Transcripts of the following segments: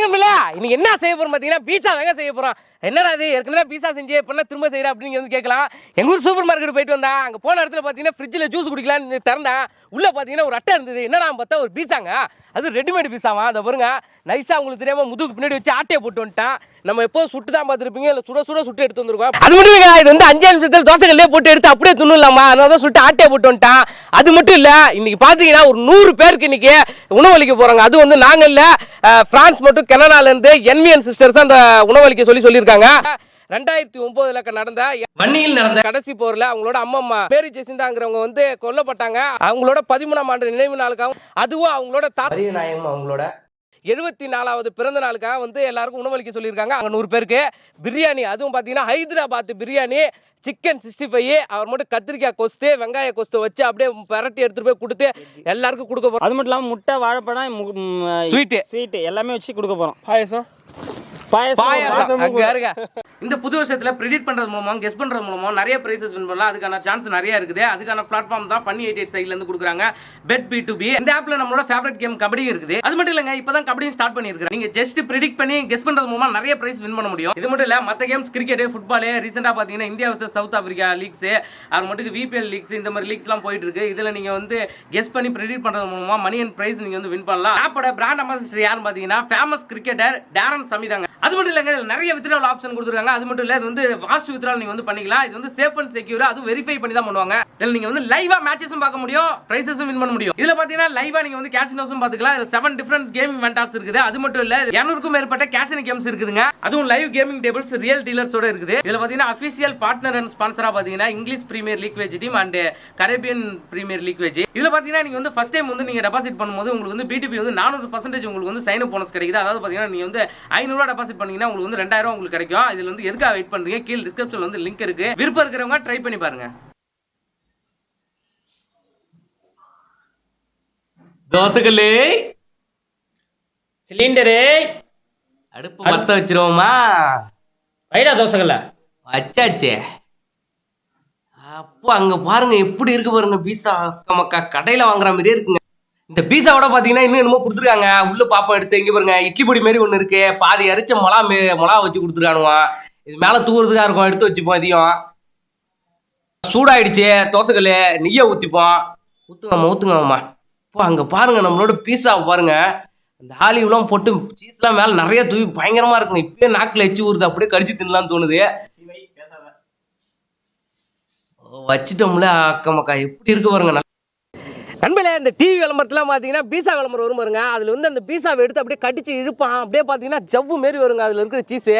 வணக்கம் இன்னைக்கு என்ன செய்ய போறோம் பாத்தீங்கன்னா பீஸா தாங்க செய்ய போறோம். என்னடா அது ஏற்கனவே பீஸா செஞ்சு எப்படின்னா திரும்ப செய்யற அப்படின்னு வந்து கேட்கலாம். எங்க ஊர் சூப்பர் மார்க்கெட் போயிட்டு வந்தா அங்க போன இடத்துல பாத்தீங்கன்னா ஃப்ரிட்ஜில் ஜூஸ் குடிக்கலாம்னு திறந்தா உள்ள பாத்தீங்கன்னா ஒரு அட்டை இருந்தது. என்னடா பார்த்தா ஒரு பீஸாங்க அது ரெடிமேட் பீஸாவா அதை பாருங்க. நைஸா உங்களுக்கு தெரியாம முதுகு பின்னாடி வச்சு ஆட்டையை போட்டு வந்துட்டான். நம்ம எப்போ சுட்டு தான் பார்த்துருப்பீங்க? இல்லை சுட சுட சுட்டு எடுத்து வந்திருக்கோம். அது மட்டும் இல்லைங்க இது வந்து அஞ்சு நிமிஷத்தில் தோசைக்கல்லே போட்டு எடுத்து அப்படியே துண்ணுலாமா அதனால தான் சுட்டு ஆட்டையை போட்டு வந்துட்டான். அது மட்டும் இல்லை இன்னைக்கு பார்த்தீங்கன்னா ஒரு நூறு பேருக்கு இன்னைக்கு உணவளிக்க போறாங்க. அது வந்து நாங்க இல்ல பிரான்ஸ் மட்டும் மற்றும் கனடால இருந்து என்விஎன் சிஸ்டர்ஸ் தான் அந்த உணவளிக்க சொல்லி சொல்லியிருக்காங்க. ரெண்டாயிரத்தி ஒன்பதுல நடந்த வன்னியில் நடந்த கடைசி போர்ல அவங்களோட அம்மம்மா மேரி ஜெசிந்தாங்கிறவங்க வந்து கொல்லப்பட்டாங்க. அவங்களோட பதிமூணாம் ஆண்டு நினைவு நாளுக்காகவும் அதுவும் அவங்களோட தாரிய நாயகம் அவங்களோட எழுபத்தி நாலாவது பிறந்த நாளுக்காக வந்து எல்லாருக்கும் உணவளிக்க சொல்லியிருக்காங்க. அங்கே நூறு பேருக்கு பிரியாணி அதுவும் பார்த்தீங்கன்னா Hyderabad biryani chicken sixty five அவர் மட்டும் கத்திரிக்காய் கொஸ்து வெங்காய கொஸ்து வச்சு அப்படியே பரட்டி எடுத்துட்டு போய் கொடுத்து எல்லாருக்கும் கொடுக்க போறோம். அது மட்டும் இல்லாமல் முட்டை வாழைப்பழம் ஸ்வீட்டு ஸ்வீட்டு எல்லாமே வச்சு கொடுக்க போகிறோம் பாயசம்? பாயசம் இருங்க இந்த புது வருஷத்தில் ப்ரெடிட் பண்ணுறது மூலமாக கெஸ் பண்ணுறது மூலமாக நிறைய ப்ரைஸஸ் வின் பண்ணலாம். அதுக்கான சான்ஸ் நிறைய இருக்குது. அதுக்கான பிளாட்ஃபார்ம் தான் பண்ணி எயிட் எயிட் சைட்லேருந்து கொடுக்குறாங்க. பெட் பி டு பி இந்த ஆப்பில் நம்மளோட ஃபேவரட் கேம் கபடி இருக்குது. அது மட்டும் இல்லைங்க இப்போ தான் கபடியும் ஸ்டார்ட் பண்ணிருக்காங்க நீங்கள் ஜஸ்ட் ப்ரெடிக்ட் பண்ணி கெஸ் பண்ணுறது மூலமாக நிறைய ப்ரைஸ் வின் பண்ண முடியும். இது மட்டும் இல்லை மற்ற கேம்ஸ் கிரிக்கெட் ஃபுட்பாலு ரீசெண்டாக பார்த்தீங்கன்னா India versus South Africa leagues அது மட்டும் விபிஎல் லீக்ஸ் இந்த மாதிரி லீக்ஸ்லாம் போயிட்டு இருக்கு இதில் நீங்கள் வந்து கெஸ் பண்ணி ப்ரெடிக்ட் பண்ணுறது மூலமாக மணி அண்ட் ப்ரைஸ் நீங்கள் வந்து வின் பண்ணலாம். ஆப்போட பிராண்ட் அம்பாசிடர் யாருன்னு பார்த்தீங்கன்னா ஃபேமஸ் கிரிக்கெட்டர் டேரன் சமிதாங்க அது மட்டும் இல்லைங்க இதில் நிறைய வித்ட்ராவல் ஆப்ஷன் கொடுத்துருக்காங்க. அது மட்டும் இல்லை இது வந்து ஃபாஸ்ட் வித்ரால் நீங்கள் வந்து பண்ணிக்கலாம். இது வந்து சேஃப் அண்ட் செக்யூர் அதுவும் வெரிஃபை பண்ணி தான் பண்ணுவாங்க. இதில் நீங்கள் வந்து லைவாக மேட்சஸும் பார்க்க முடியும் ப்ரைஸஸும் வின் பண்ண முடியும். இதில் பார்த்தீங்கன்னா லைவாக நீங்கள் வந்து கேசினோஸும் பார்த்துக்கலாம். இதில் செவன் டிஃப்ரெண்ட்ஸ் கேமிங் வெண்டாஸ் இருக்குது. அது மட்டும் இல்லை இரநூறுக்கும் மேற்பட்ட கேசினோ கேம்ஸ் இருக்குதுங்க. அதுவும் லைவ் கேமிங் டேபிள்ஸ் ரியல் டீலர்ஸோட இருக்குது. இதில் பார்த்தீங்கன்னா அஃபிஷியல் பார்ட்னர் அண்ட் ஸ்பான்சராக பார்த்தீங்கன்னா English Premier League veg team and Caribbean Premier League veg இதில் பார்த்தீங்கன்னா நீங்கள் வந்து ஃபஸ்ட் டைம் வந்து நீங்கள் டெபாசிட் பண்ணும்போது உங்களுக்கு வந்து பிடிபி வந்து நானூறு பர்சன்டேஜ் உங்களுக்கு வந்து சைன் போனஸ் கிடைக்குது. அதாவது பார்த்தீங்கன்னா நீங்கள் வந்து ஐநூறுரூவா டெபாசிட் பண்ணீங்கன்னா உங்களுக்கு வந்து ரெண்டாயிரம் உங்களுக்கு கிடைக்கும். இதுல வந்து எதுக்காக வெயிட் பண்றீங்க? கீழ் டிஸ்கிரிப்ஷன்ல வந்து லிங்க் இருக்கு. விருப்பம் இருக்கிறவங்க ட்ரை பண்ணி பாருங்க. தோசைக்கல்லு. சிலிண்டரு. அடுப்பு பத்த வச்சிருவோமா? வைடா தோசைகள்ல வச்சாச்சே. அப்போ அங்க பாருங்க எப்படி இருக்கு பாருங்க பீஸா மக்கா கடையில வாங்குற மாதிரியே இருக்குங்க. இந்த பீஸாவோட பாத்தீங்கன்னா இன்னும் என்னமோ கொடுத்துருக்காங்க. உள்ள பாப்பா எடுத்து எங்க பாருங்க. இட்லி பொடி மாதிரி ஒண்ணு இருக்கு. பாதி அரைச்ச மிளகா மே- மிளகா வச்சு கொடுத்துருக்கானுவான் இது மேல தூவுறதுக்கா இருக்கும். எடுத்து வச்சுப்போம் இதையும் சூடாயிடுச்சு. தோசைக்கல் நெய்யை ஊத்திப்போம். ஊத்துங்கம்மா ஊத்துங்கம்மா. இப்போ அங்க பாருங்க. நம்மளோட பீஸா பாருங்க. அந்த ஆலிவ்லாம் போட்டு சீஸ்லாம் மேல நிறைய தூவி பயங்கரமா இருக்குங்க. இப்பயே நாக்குல எச்சு ஊறுது. அப்படியே கடிச்சு தின்னலாம்னு தோணுது. வச்சிட்டோம்ல. அக்கா மக்கா எப்படி இருக்கு பாருங்க. நண்பர்களே இந்த டிவி விளம்பரத்தில் பார்த்தீங்கன்னா பீஸா விளம்பரம் வரும் பாருங்க. அதில் வந்து அந்த பீஸாவை எடுத்து அப்படியே கடிச்சு இழுப்பான். அப்படியே பார்த்தீங்கன்னா ஜவ்வு மாரி வருங்க அதில் இருக்கிற சீஸு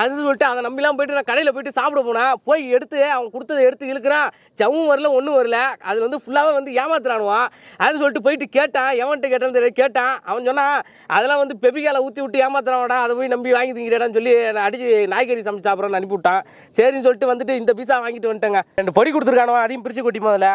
அது சொல்லிட்டு அதை நம்பிலாம் போயிட்டு நான் கடையில் போயிட்டு சாப்பிட போனேன். போய் எடுத்து அவன் கொடுத்ததை எடுத்து இழுக்கிறான். ஜவ்வும் வரல ஒன்றும் வரல. அதில் வந்து ஃபுல்லாகவே வந்து ஏமாத்துறானுவான். அது சொல்லிட்டு போயிட்டு கேட்டான். எவன்கிட்ட கேட்டான்னு தெரியல கேட்டான். அவன் சொன்னான் அதெல்லாம் வந்து பெபிகால ஊற்றி விட்டு ஏமாத்துறான்டா. அதை போய் நம்பி வாங்கி திங்கிறேடான்னு சொல்லி நான் அடிச்சு நாய்கறி சமைச்சு சாப்பிட்றேன்னு அனுப்பி விட்டான் சரின்னு சொல்லிட்டு வந்துட்டு இந்த பீஸா வாங்கிட்டு வந்துட்டேங்க. ரெண்டு பொடி கொடுத்துருக்கானுவா அதையும் பிரித்து கொட்டி முதல்ல.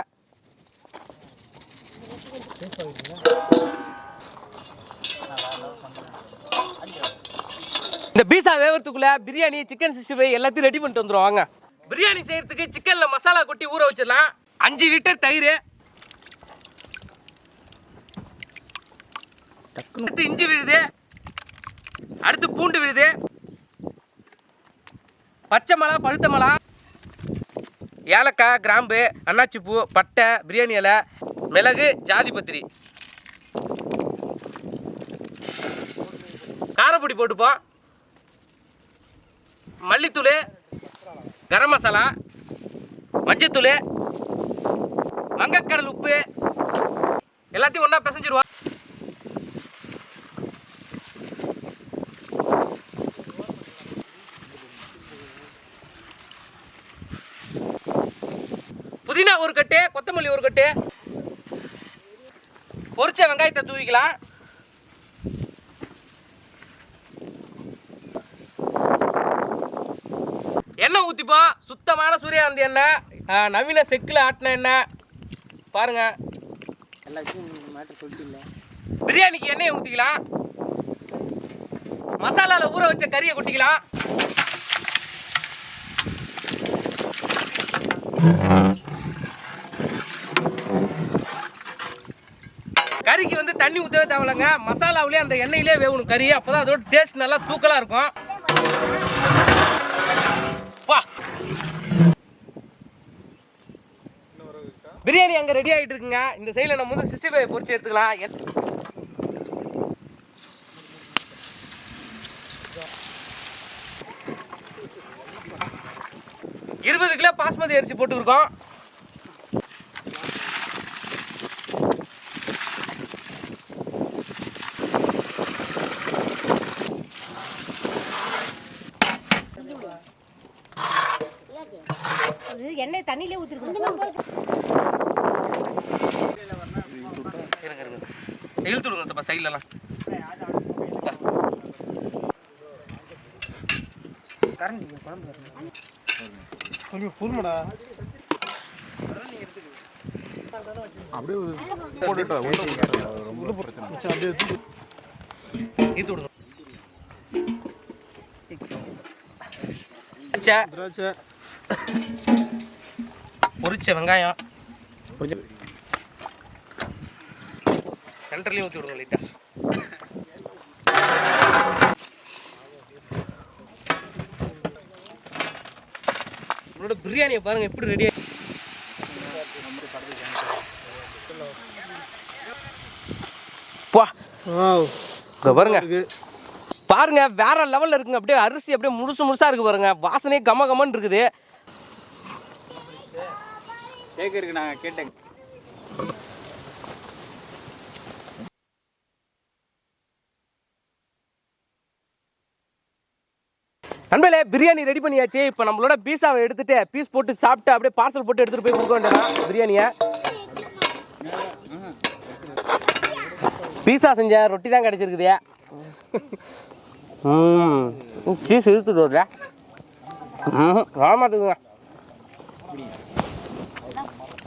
இந்த பீஸா வேவறதுக்குள்ள பிரியாணி சிக்கன் சிக்ஸ்டி ஃபைவ் எல்லாத்தையும் ரெடி பண்ணிட்டு வந்துடும் வாங்க. பிரியாணி செய்யறதுக்கு சிக்கன்ல மசாலா கொட்டி ஊற வச்சிடலாம். அஞ்சு லிட்டர் தயிர். அடுத்து இஞ்சி விழுது. அடுத்து பூண்டு விழுது. பச்சை மிளகா பழுத்த மிளகா. ஏலக்காய் கிராம்பு அன்னாச்சி பூ பட்டை பிரியாணி இலை மிளகு ஜாதிபத்திரி காரப்பொடி போட்டுப்போம் மல்லித்தூள் கரம் மசாலா மஞ்சத்தூள் வங்கக்கடல் உப்பு எல்லாத்தையும் ஒன்றா பிசைஞ்சிருவோம். புதினா ஒரு கட்டு கொத்தமல்லி ஒரு கட்டு. பொரிச்ச வெங்காயத்தை தூவிக்கலாம். எண்ணெய் ஊற்றிப்போம் சுத்தமான சூரியகாந்தி எண்ணெய். நவீன செக்கில் ஆட்டின எண்ணெய். பாருங்க. எல்லாத்தையும் மேட்டர் சொல்லிட்டு பிரியாணிக்கு எண்ணெயை ஊற்றிக்கலாம் மசாலாவில் ஊற வச்ச கறியை கொட்டிக்கலாம் கறிக்கு வந்து தண்ணி ஊற்றவே தேவையில்லைங்க. மசாலாவிலே அந்த எண்ணெயிலே வேகணும் கறி. அப்போ தான் அதோட டேஸ்ட் நல்லா தூக்கலாக இருக்கும். பா பிரியாணி அங்கே ரெடி ஆகிட்டு இருக்குங்க. இந்த சைடில் நம்ம வந்து சிக்ஸ்டி ஃபைவ் பொறிச்சு எடுத்துக்கலாம். எத்- இருபது கிலோ பாஸ்மதி அரிசி போட்டுருக்கோம். அது தண்ணியிலே இருங்க இழுத்து விடுங்க தப்பா சைட்லலாம் கொஞ்சம் புதுமடா அப்படியே போட்டுட்டா உள்ள பிரச்சனை அப்படியே. இழுத்து விடுங்க. திராட்சை பொரிச்ச வெங்காயம். சென்டர்லேயும் ஊற்றி விடுங்க லைட்டா உங்களோட பிரியாணியை பாருங்க எப்படி ரெடி பா. இங்க பாருங்க. பாருங்க வேற லெவல்ல இருக்குங்க. அப்படியே அரிசி அப்படியே முழுசு முழுசா இருக்கு பாருங்க. வாசனையே கம கமன்னு இருக்குது. ஏக்கருக்கு நாங்கள் கேட்டேங்க. நண்பர்களே பிரியாணி ரெடி பண்ணியாச்சு. இப்போ நம்மளோட பீஸாவை எடுத்துட்டு பீஸ் போட்டு சாப்பிட்டு அப்படியே பார்சல் போட்டு எடுத்துட்டு போய் கொடுக்க வேண்டியதான் பிரியாணியை. பீஸா செஞ்சேன் ரொட்டி தான் கிடச்சிருக்குது. ம் சீஸ் இழுத்துட்டு வரல ம் வர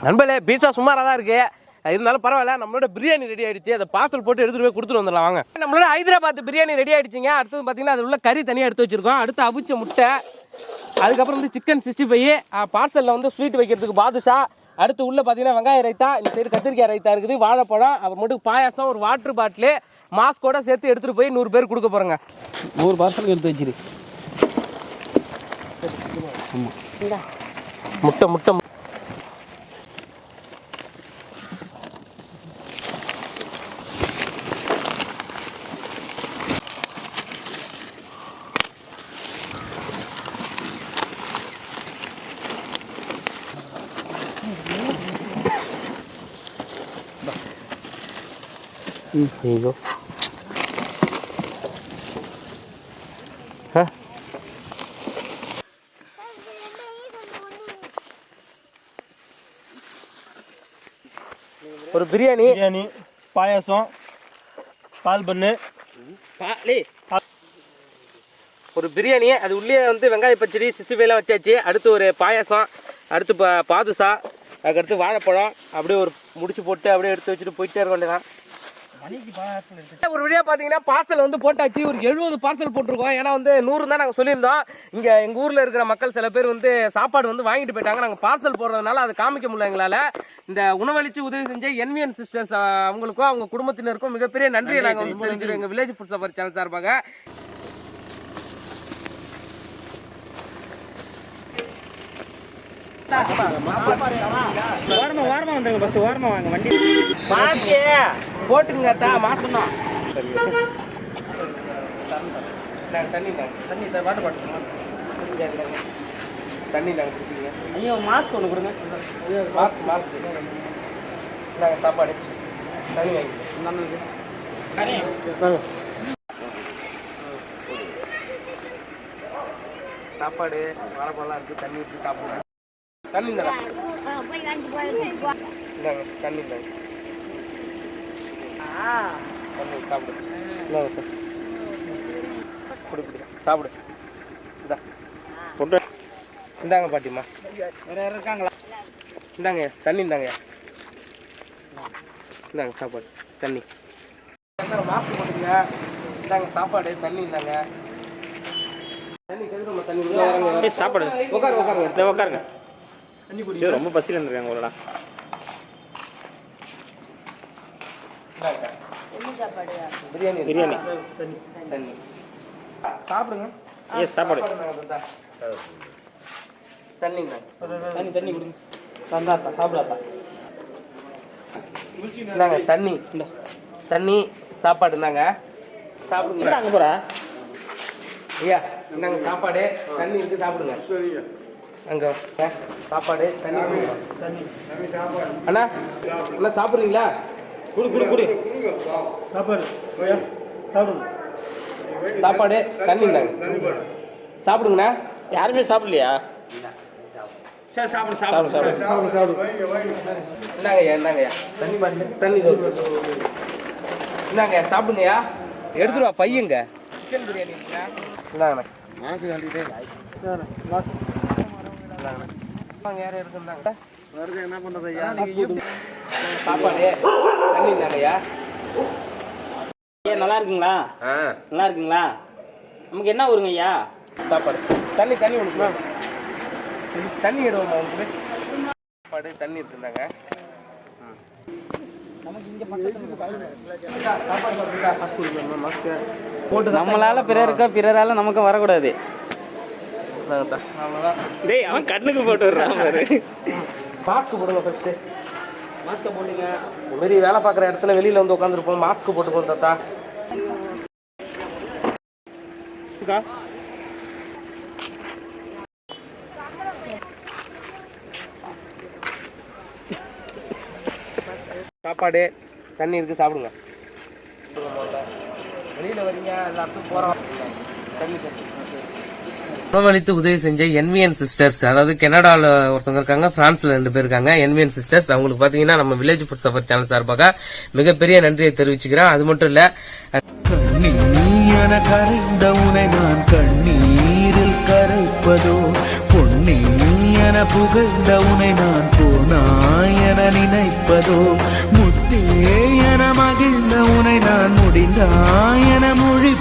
நண்பர்களே பீஸா சுமாராக தான் இருக்கு. இருந்தாலும் பரவாயில்ல நம்மளோட பிரியாணி ரெடி ஆயிடுச்சு. அதை பார்சல் போட்டு எடுத்துட்டு போய் கொடுத்துட்டு வந்துடலாம் வாங்க. நம்மளோட ஹைதராபாத் பிரியாணி ரெடி ஆயிடுச்சுங்க. அடுத்தது பார்த்தீங்கன்னா அது உள்ள கறி தனியாக எடுத்து வச்சிருக்கோம். அடுத்து அவிச்ச முட்டை அதுக்கப்புறம் வந்து சிக்கன் சிக்ஸ்டி ஃபைவ் பார்சலில் வந்து ஸ்வீட் வைக்கிறதுக்கு பாதுஷா. அடுத்து உள்ள பார்த்தீங்கன்னா வெங்காய ரைத்தா இந்த சைடு கத்திரிக்காய் ரைத்தா இருக்குது வாழைப்பழம் அப்புறம் மட்டும் பாயாசம் ஒரு வாட்டர் பாட்டிலு மாஸ்கோட சேர்த்து எடுத்துகிட்டு போய் நூறு பேர் கொடுக்க போகிறோங்க நூறு பார்சலுக்கு எடுத்து வச்சிரு. முட்டை முட்டை ஐயோ ஆ ஒரு பிரியாணி. பிரியாணி பாயாசம் பால் பண்ணு. ஒரு பிரியாணி அது உள்ளே வந்து வெங்காய பச்சடி சிசுவையெல்லாம் வச்சாச்சு. அடுத்து ஒரு பாயாசம் அடுத்து பா பாதுசா அதுக்கடுத்து வாழைப்பழம் அப்படியே ஒரு முடிச்சு போட்டு அப்படியே எடுத்து வச்சுட்டு போயிட்டே இருக்க வேண்டியதான் ஒரு வழியாக பார்த்தீங்கன்னா பார்சல் வந்து போட்டாச்சு. ஒரு எழுபது பார்சல் போட்டிருக்கோம். ஏன்னா வந்து நூறு தான் நாங்கள் சொல்லியிருந்தோம். இங்கே எங்கள் ஊரில் இருக்கிற மக்கள் சில பேர் வந்து சாப்பாடு வந்து வாங்கிட்டு போயிட்டாங்க. நாங்கள் பார்சல் போடுறதுனால அதை காமிக்க முடியல எங்களால். இந்த உணவளித்து உதவி செஞ்ச என்விஎன் சிஸ்டர்ஸ் அவங்களுக்கும் அவங்க குடும்பத்தினருக்கும் மிகப்பெரிய நன்றியை நாங்கள் வந்து தெரிஞ்சுக்கிறோம் எங்கள் வில்லேஜ் ஃபுட் சஃபர் சேனல் சார்பாக. ஓரமா ஓரமா வந்துருங்க பஸ் ஓரமா வாங்க வண்டி. மாஸ்க் போட்டுங்க தா மாஸ்க் தான் தண்ணி தண்ணி வாட்டர் பாட்டில் தண்ணி தாங்க குடிச்சிங்க ஐயோ மாஸ்க் ஒன்று கொடுங்க. மாஸ்க் மாஸ்க் நாங்கள் சாப்பாடு. தண்ணி வாங்கி வாங்க சாப்பாடு வாழைப்பழம் இருக்குது தண்ணி ஊற்றி சாப்பிடுங்க. தண்ணி போய் இந்தாங்க தண்ணி தாங்க தண்ணி சாப்பிடு. இந்தாங்க சார் குடி குடி. சாப்பிடு. இந்தா. ஃபுட்டு இந்தாங்க பாட்டிம்மா. வேற யாரும் இருக்காங்களா? இந்தாங்க தண்ணி இந்தாங்க. இந்தாங்க சாப்பாடு. தண்ணி. மாஸ்க் போட்டுங்க இந்தாங்க சாப்பாடு. தண்ணி இந்தாங்க. தண்ணி தண்ணி உள்ள வரங்க ஏய் சாப்பாடு. உட்காரு உட்காருங்க. உட்காருங்க. தண்ணி குடி ஐயோ ரொம்ப பசியில் இருந்திருக்காங்க உங்களா பிரியாணி. பிரியாணி. தண்ணி. சாப்பிடுங்க. ஏ சாப்பாடு. தண்ணிங்க தண்ணி தண்ணி கொடுங்க. தந்தாத்தா சாப்பிடாத்தா. இந்தாங்க தண்ணி. தண்ணி சாப்பாடு இந்தாங்க. சாப்பிடுங்க. அங்கே போகிறா ஐயா இந்தாங்க சாப்பாடு. தண்ணி இருக்கு சாப்பிடுங்க. அங்க. சாப்பாடு தண்ணி. அண்ணா அண்ணா சாப்பிட்றீங்களா? குடு குடு குடு. சாப்பாடு சாப்பிடுங்க. சாப்பாடு தண்ணி இந்தாங்க சாப்பிடுங்கண்ணா. யாருமே சாப்பிடலையா? சரி சாப்பிடு சாப்பிடு. சாப்பிடு சாப்பிடு. இந்தாங்கய்யா தண்ணி தண்ணி இந்தாங்கய்யா சாப்பிடுங்கய்யா. எடுத்துருவா பையங்க. சிக்கன் பிரியாணி மாசு இந்தாங்கண்ணா வாங்க யாரும் இருக்குந்தாங்க வருது என்ன பண்ணுறது ஐயா? சாப்பாடு தண்ணி இந்தாங்கய்யா ஏ நல்லா இருக்குங்களா? நல்லா இருக்குங்களா? நமக்கு என்ன ஊருங்க ஐயா? சாப்பாடு. தண்ணி தண்ணி கொடுக்குமா தண்ணி எடுவோம்மா உங்களுக்கு சாப்பாடு தண்ணி இருக்குந்தாங்க போட்டு நம்மளால பிறருக்கா பிறரால நமக்கு வரக்கூடாது. அவ்வளோதான் டேய் அவன் கண்ணுக்கு போட்டு விடுறான் பாரு. மாஸ்க் போடுங்க ஃபர்ஸ்ட்டு மாஸ்க்கை போடுங்க. இந்த மாதிரி வேலை பார்க்குற இடத்துல வெளியில் வந்து உட்காந்துருப்போம் மாஸ்க் போட்டுக்கோங்க தாத்தா. சாப்பாடு தண்ணி இருக்கு சாப்பிடுங்க. வெளியில் வரீங்க எல்லாத்துக்கும் போகிறோம் தண்ணி தண்ணி. உணவளித்து உதவி செஞ்ச என்விஎன் சிஸ்டர்ஸ் அதாவது கனடால ஒருத்தவங்க இருக்காங்க பிரான்ஸ்ல ரெண்டு பேர் இருக்காங்க என்விஎன் சிஸ்டர்ஸ் அவங்களுக்கு பாத்தீங்கன்னா நம்ம வில்லேஜ் ஃபுட் சஃபர் சேனல் சார்பாக மிகப்பெரிய நன்றியை தெரிவிச்சுக்கிறேன். அது மட்டும் இல்ல கரைந்த உனை நான் கண்ணீரில் கரைப்பதோ? பொன்னீயன புகழ்ந்த உனை நான் போனாயன நினைப்பதோ? முத்தேயன மகிழ்ந்த உனை நான் முடிந்தாயன மொழி